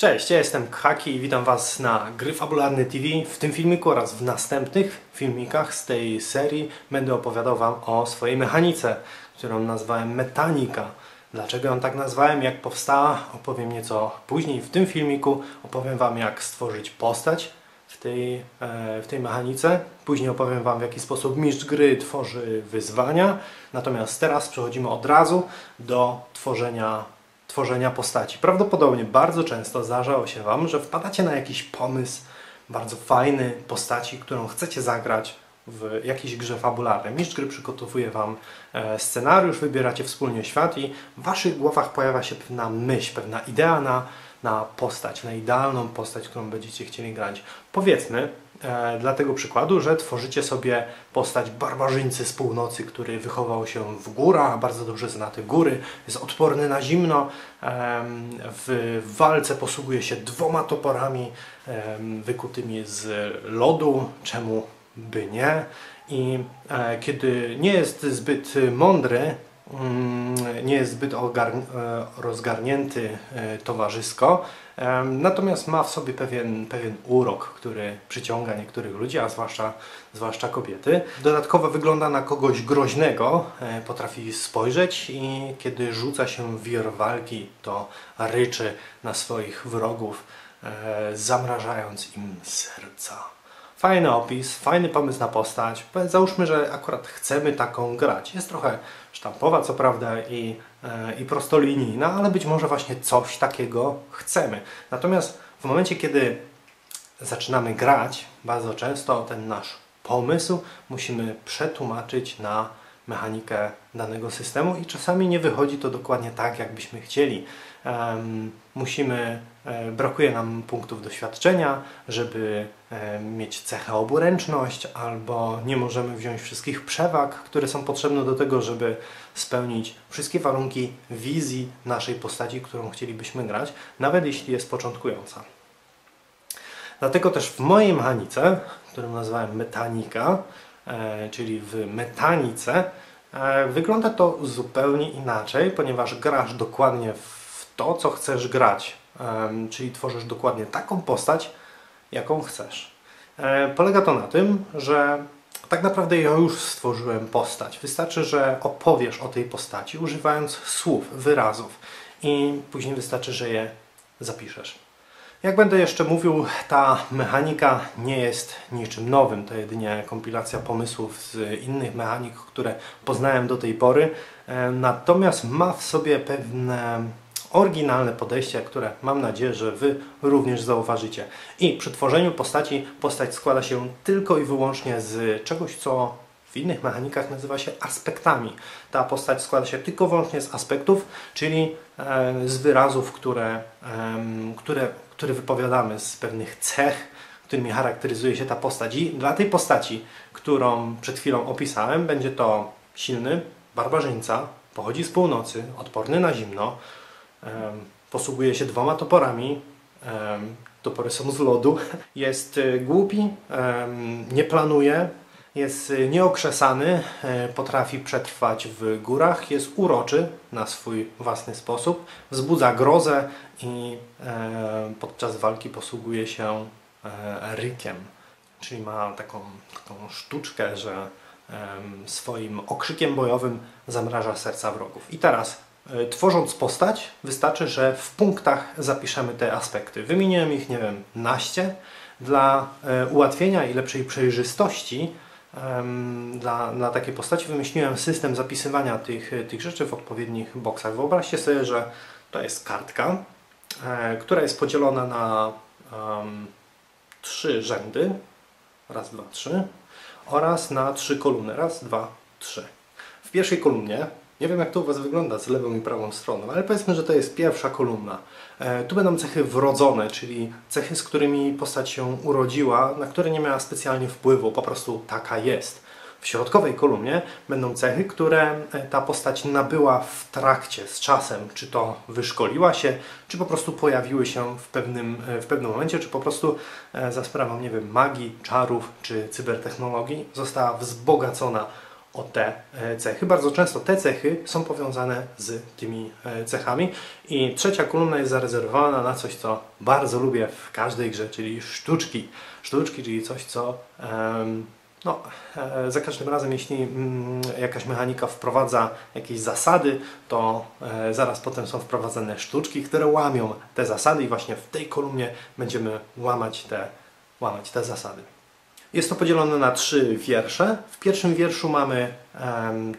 Cześć, ja jestem Khaki i witam Was na Gry Fabularne TV. W tym filmiku oraz w następnych filmikach z tej serii będę opowiadał Wam o swojej mechanice, którą nazwałem Metanika. Dlaczego ją tak nazwałem, jak powstała, opowiem nieco później w tym filmiku. Opowiem Wam, jak stworzyć postać w tej, e, w tej mechanice. Później opowiem Wam, w jaki sposób mistrz gry tworzy wyzwania. Natomiast teraz przechodzimy od razu do tworzenia tworzenia postaci. Prawdopodobnie bardzo często zdarzało się Wam, że wpadacie na jakiś pomysł bardzo fajny postaci, którą chcecie zagrać w jakiejś grze fabularnej. Mistrz gry przygotowuje Wam e, scenariusz, wybieracie wspólnie świat i w Waszych głowach pojawia się pewna myśl, pewna idea na, na postać, na idealną postać, którą będziecie chcieli grać. Powiedzmy, dla tego przykładu, że tworzycie sobie postać barbarzyńcy z północy, który wychował się w górach, bardzo dobrze zna te góry, jest odporny na zimno, e, w walce posługuje się dwoma toporami e, wykutymi z lodu, czemu by nie. I e, kiedy nie jest zbyt mądry, nie jest zbyt e, rozgarnięty e, towarzysko, natomiast ma w sobie pewien, pewien urok, który przyciąga niektórych ludzi, a zwłaszcza, zwłaszcza kobiety. Dodatkowo wygląda na kogoś groźnego, e, potrafi spojrzeć i kiedy rzuca się wir walki, to ryczy na swoich wrogów, zamrażając im serca. Fajny opis, fajny pomysł na postać. Załóżmy, że akurat chcemy taką grać. Jest trochę sztampowa, co prawda, i, e, i prostolinijna, ale być może właśnie coś takiego chcemy. Natomiast w momencie, kiedy zaczynamy grać, bardzo często ten nasz pomysł musimy przetłumaczyć na mechanikę danego systemu i czasami nie wychodzi to dokładnie tak, jakbyśmy chcieli. Musimy, e, brakuje nam punktów doświadczenia, żeby e, mieć cechę oburęczność, albo nie możemy wziąć wszystkich przewag, które są potrzebne do tego, żeby spełnić wszystkie warunki wizji naszej postaci, którą chcielibyśmy grać, nawet jeśli jest początkująca. Dlatego też w mojej mechanice, którą nazwałem metanika, czyli w metanice, e, wygląda to zupełnie inaczej, ponieważ grasz dokładnie w to, co chcesz grać, e, czyli tworzysz dokładnie taką postać, jaką chcesz. E, polega to na tym, że tak naprawdę ja już stworzyłem postać. Wystarczy, że opowiesz o tej postaci, używając słów, wyrazów i później wystarczy, że je zapiszesz. Jak będę jeszcze mówił, ta mechanika nie jest niczym nowym, to jedynie kompilacja pomysłów z innych mechanik, które poznałem do tej pory. E, Natomiast ma w sobie pewne oryginalne podejście, które mam nadzieję, że Wy również zauważycie. I przy tworzeniu postaci, postać składa się tylko i wyłącznie z czegoś, co w innych mechanikach nazywa się aspektami. Ta postać składa się tylko i wyłącznie z aspektów, czyli e, z wyrazów, które, które, które wypowiadamy, z pewnych cech, którymi charakteryzuje się ta postać. I dla tej postaci, którą przed chwilą opisałem, będzie to silny barbarzyńca, pochodzi z północy, odporny na zimno, posługuje się dwoma toporami, topory są z lodu, jest y, głupi, nie planuje, jest y, nieokrzesany, e, potrafi przetrwać w górach, jest uroczy na swój własny sposób, wzbudza grozę i e, podczas walki posługuje się e, rykiem. Czyli ma taką, taką sztuczkę, że swoim okrzykiem bojowym zamraża serca wrogów. I teraz tworząc postać, wystarczy, że w punktach zapiszemy te aspekty. Wymieniłem ich, nie wiem, naście. Dla ułatwienia i lepszej przejrzystości dla, dla takiej postaci wymyśliłem system zapisywania tych, tych rzeczy w odpowiednich boksach. Wyobraźcie sobie, że to jest kartka, e, która jest podzielona na em, trzy rzędy. Raz, dwa, trzy. Oraz na trzy kolumny. Raz, dwa, trzy. W pierwszej kolumnie, nie wiem jak to u Was wygląda z lewą i prawą stroną, ale powiedzmy, że to jest pierwsza kolumna. E, tu będą cechy wrodzone, czyli cechy, z którymi postać się urodziła, na które nie miała specjalnie wpływu, po prostu taka jest. W środkowej kolumnie będą cechy, które e, ta postać nabyła w trakcie, z czasem, czy to wyszkoliła się, czy po prostu pojawiły się w pewnym, e, w pewnym momencie, czy po prostu za sprawą, nie wiem, magii, czarów, czy cybertechnologii została wzbogacona o te e, cechy. Bardzo często te cechy są powiązane z tymi e, cechami. I trzecia kolumna jest zarezerwowana na coś, co bardzo lubię w każdej grze, czyli sztuczki. Sztuczki, czyli coś, co no, e, za każdym razem, jeśli mm, jakaś mechanika wprowadza jakieś zasady, to zaraz potem są wprowadzane sztuczki, które łamią te zasady i właśnie w tej kolumnie będziemy łamać te, łamać te zasady. Jest to podzielone na trzy wiersze. W pierwszym wierszu mamy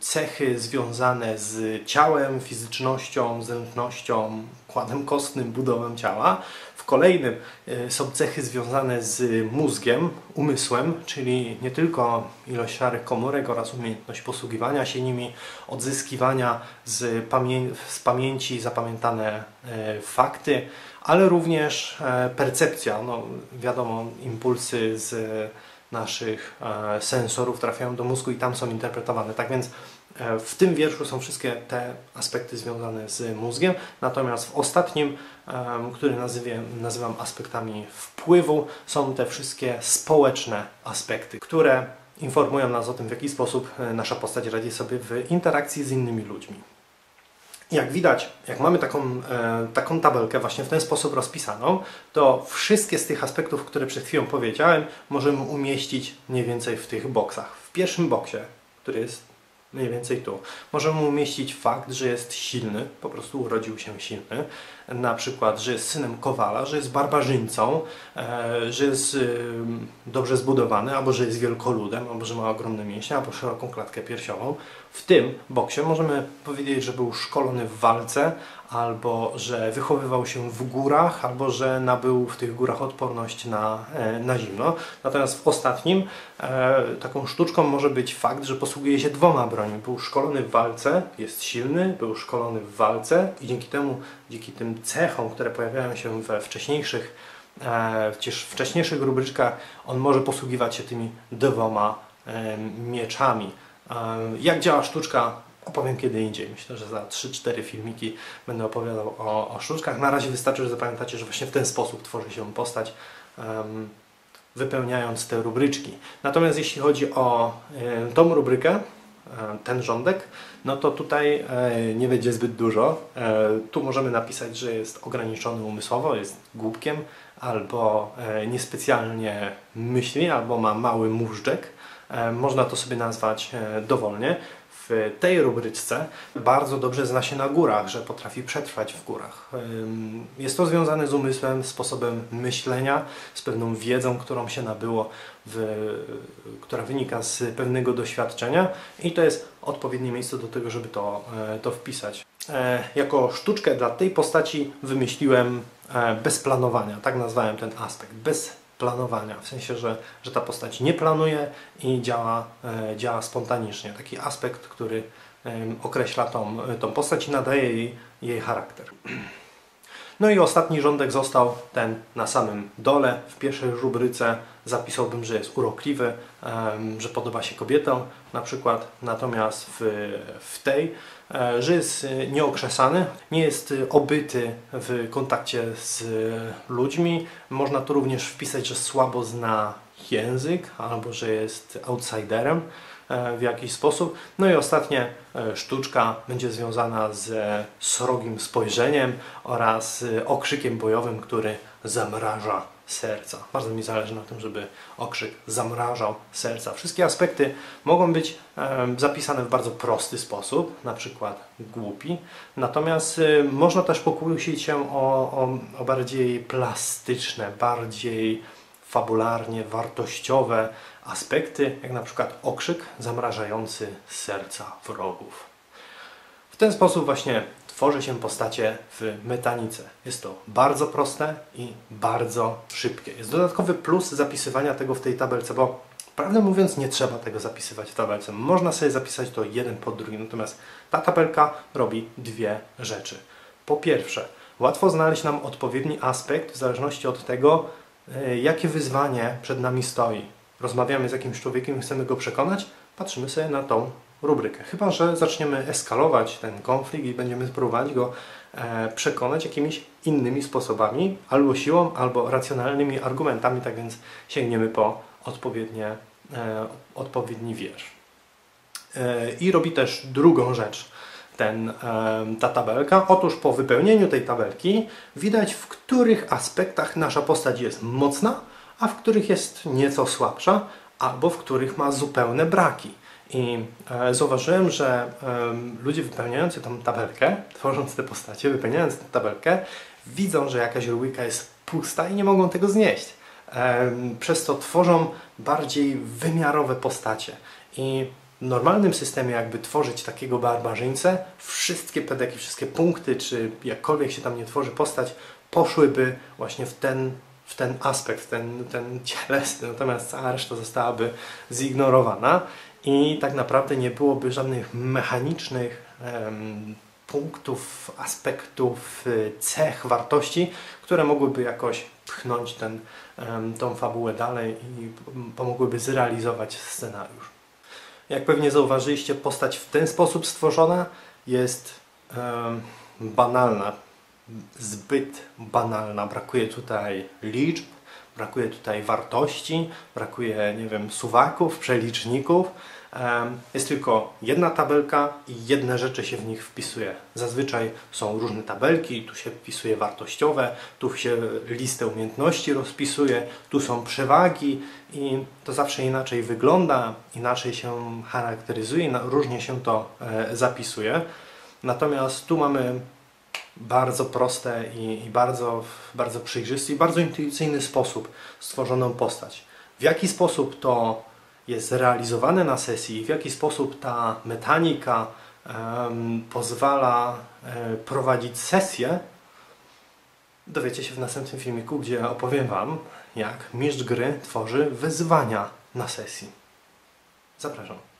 cechy związane z ciałem, fizycznością, zręcznością, kładem kostnym, budową ciała. W kolejnym y, są cechy związane z mózgiem, umysłem, czyli nie tylko ilość szarych komórek oraz umiejętność posługiwania się nimi, odzyskiwania z, pamię z pamięci zapamiętane y, fakty, ale również y, percepcja. No, wiadomo, impulsy z naszych e, sensorów trafiają do mózgu i tam są interpretowane. Tak więc e, w tym wierszu są wszystkie te aspekty związane z mózgiem, natomiast w ostatnim, który nazywam, nazywam aspektami wpływu, są te wszystkie społeczne aspekty, które informują nas o tym, w jaki sposób e, nasza postać radzi sobie w interakcji z innymi ludźmi. Jak widać, jak mamy taką, e, taką tabelkę właśnie w ten sposób rozpisaną, to wszystkie z tych aspektów, które przed chwilą powiedziałem, możemy umieścić mniej więcej w tych boksach. W pierwszym boksie, który jest mniej więcej tu. Możemy umieścić fakt, że jest silny, po prostu urodził się silny, na przykład, że jest synem kowala, że jest barbarzyńcą, e, że jest dobrze zbudowany, albo że jest wielkoludem, albo że ma ogromne mięśnie, albo szeroką klatkę piersiową. W tym boksie możemy powiedzieć, że był szkolony w walce, albo że wychowywał się w górach, albo że nabył w tych górach odporność na, e, na zimno. Natomiast w ostatnim e, taką sztuczką może być fakt, że posługuje się dwoma broniami. Był szkolony w walce, jest silny, był szkolony w walce i dzięki temu, dzięki tym cechom, które pojawiają się we wcześniejszych, e, w wcześniejszych rubryczkach, on może posługiwać się tymi dwoma mieczami. Jak działa sztuczka opowiem kiedy indziej. Myślę, że za 3-4 filmiki będę opowiadał o, o sztuczkach. Na razie wystarczy, że zapamiętacie, że właśnie w ten sposób tworzy się postać, wypełniając te rubryczki. Natomiast jeśli chodzi o tą rubrykę, ten rządek, no to tutaj y, nie będzie zbyt dużo. tu możemy napisać, że jest ograniczony umysłowo, jest głupkiem, albo niespecjalnie myśli, albo ma mały móżdżek. Można to sobie nazwać dowolnie w tej rubryczce bardzo dobrze zna się na górach, że potrafi przetrwać w górach. Jest to związane z umysłem, sposobem myślenia, z pewną wiedzą, którą się nabyło, w, która wynika z pewnego doświadczenia i to jest odpowiednie miejsce do tego, żeby to, e, to wpisać. E, jako sztuczkę dla tej postaci wymyśliłem e, bez planowania, tak nazwałem ten aspekt, bez planowania, w sensie, że, że ta postać nie planuje i działa, e, działa spontanicznie. Taki aspekt, który określa tą, tą postać i nadaje jej, jej charakter. No i ostatni rządek został ten na samym dole. W pierwszej rubryce zapisałbym, że jest urokliwy, że podoba się kobietom na przykład, natomiast w, w tej, e, że jest nieokrzesany, nie jest obyty w kontakcie z ludźmi. Można tu również wpisać, że słabo zna język albo że jest outsiderem. E, w jakiś sposób. No i ostatnie e, sztuczka będzie związana z srogim spojrzeniem oraz e, okrzykiem bojowym, który zamraża serca. Bardzo mi zależy na tym, żeby okrzyk zamrażał serca. Wszystkie aspekty mogą być zapisane w bardzo prosty sposób, na przykład głupi. Natomiast można też pokusić się o, o, o bardziej plastyczne, bardziej fabularnie wartościowe aspekty, jak na przykład okrzyk zamrażający serca wrogów. W ten sposób właśnie tworzy się postacie w metanice. Jest to bardzo proste i bardzo szybkie. Jest dodatkowy plus zapisywania tego w tej tabelce, bo prawdę mówiąc nie trzeba tego zapisywać w tabelce. Można sobie zapisać to jeden po drugim, natomiast ta tabelka robi dwie rzeczy. Po pierwsze, łatwo znaleźć nam odpowiedni aspekt w zależności od tego, e, jakie wyzwanie przed nami stoi rozmawiamy z jakimś człowiekiem chcemy go przekonać, patrzymy sobie na tą rubrykę. Chyba, że zaczniemy eskalować ten konflikt i będziemy próbować go e, przekonać jakimiś innymi sposobami, albo siłą, albo racjonalnymi argumentami, tak więc sięgniemy po odpowiednie, e, odpowiedni wiersz. E, I robi też drugą rzecz ten, ta tabelka. Otóż po wypełnieniu tej tabelki widać, w których aspektach nasza postać jest mocna, a w których jest nieco słabsza, albo w których ma zupełne braki. I e, zauważyłem, że ludzie wypełniający tą tabelkę, tworząc te postacie, wypełniając tę tabelkę, widzą, że jakaś rubryka jest pusta i nie mogą tego znieść. Przez to tworzą bardziej wymiarowe postacie. I w normalnym systemie jakby tworzyć takiego barbarzyńcę, wszystkie pedeki, wszystkie punkty, czy jakkolwiek się tam nie tworzy postać, poszłyby właśnie w ten, w ten aspekt, ten, ten cielesny, natomiast cała reszta zostałaby zignorowana i tak naprawdę nie byłoby żadnych mechanicznych um, punktów, aspektów, y, cech, wartości, które mogłyby jakoś pchnąć ten, tą fabułę dalej i pomogłyby zrealizować scenariusz. Jak pewnie zauważyliście, postać w ten sposób stworzona jest banalna, zbyt banalna. Brakuje tutaj liczb, brakuje tutaj wartości, brakuje, nie wiem, suwaków, przeliczników. Jest tylko jedna tabelka i jedne rzeczy się w nich wpisuje. Zazwyczaj są różne tabelki, tu się wpisuje wartościowe, tu się listę umiejętności rozpisuje, tu są przewagi i to zawsze inaczej wygląda, inaczej się charakteryzuje, różnie się to e, zapisuje. Natomiast tu mamy bardzo proste i, i bardzo, bardzo przejrzysty i bardzo intuicyjny sposób stworzoną postać. W jaki sposób to jest realizowane na sesji, w jaki sposób ta mechanika um, pozwala um, prowadzić sesję, dowiecie się w następnym filmiku, gdzie opowiem Wam, jak mistrz gry tworzy wyzwania na sesji. Zapraszam.